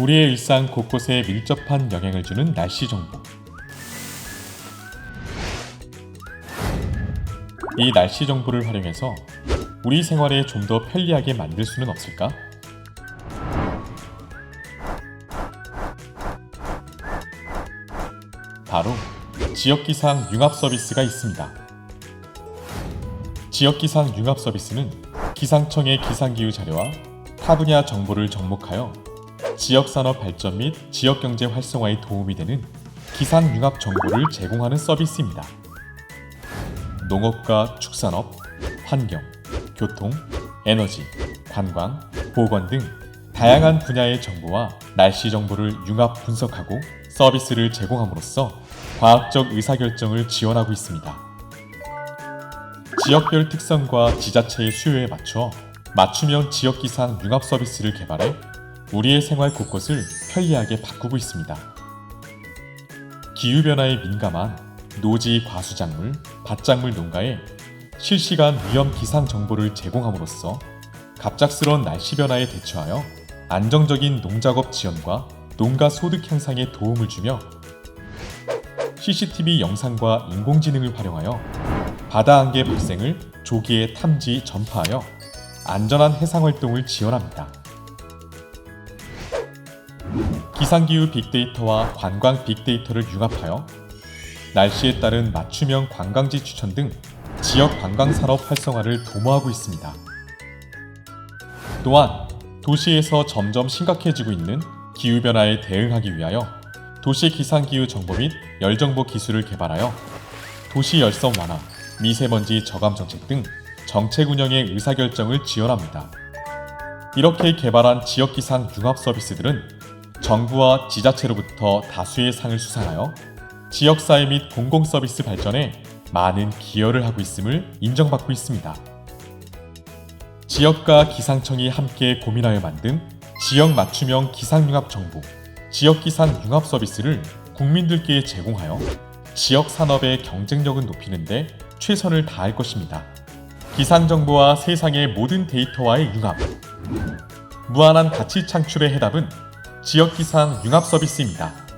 우리의 일상 곳곳에 밀접한 영향을 주는 날씨 정보. 이 날씨 정보를 활용해서 우리 생활에 좀 더 편리하게 만들 수는 없을까? 바로 지역기상 융합 서비스가 있습니다. 지역기상 융합 서비스는 기상청의 기상기후 자료와 타 분야 정보를 접목하여 지역산업 발전 및 지역경제 활성화에 도움이 되는 기상 융합 정보를 제공하는 서비스입니다. 농업과 축산업, 환경, 교통, 에너지, 관광, 보건 등 다양한 분야의 정보와 날씨 정보를 융합 분석하고 서비스를 제공함으로써 과학적 의사결정을 지원하고 있습니다. 지역별 특성과 지자체의 수요에 맞춰 맞춤형 지역기상 융합 서비스를 개발해 우리의 생활 곳곳을 편리하게 바꾸고 있습니다. 기후변화에 민감한 노지 과수작물, 밭작물 농가에 실시간 위험 기상 정보를 제공함으로써 갑작스러운 날씨 변화에 대처하여 안정적인 농작업 지원과 농가 소득 향상에 도움을 주며 CCTV 영상과 인공지능을 활용하여 바다 안개 발생을 조기에 탐지 전파하여 안전한 해상 활동을 지원합니다. 기상기후 빅데이터와 관광 빅데이터를 융합하여 날씨에 따른 맞춤형 관광지 추천 등 지역 관광 산업 활성화를 도모하고 있습니다. 또한 도시에서 점점 심각해지고 있는 기후 변화에 대응하기 위하여 도시 기상 기후 정보 및 열 정보 기술을 개발하여 도시 열섬 완화, 미세먼지 저감 정책 등 정책 운영의 의사결정을 지원합니다. 이렇게 개발한 지역 기상 융합 서비스들은 정부와 지자체로부터 다수의 상을 수상하여 지역사회 및 공공 서비스 발전에 많은 기여를 하고 있음을 인정받고 있습니다. 지역과 기상청이 함께 고민하여 만든 지역 맞춤형 기상융합 정보, 지역 기상 융합 서비스를 국민들께 제공하여 지역 산업의 경쟁력을 높이는데 최선을 다할 것입니다. 기상 정보와 세상의 모든 데이터와의 융합, 무한한 가치 창출의 해답은 지역 기상 융합 서비스입니다.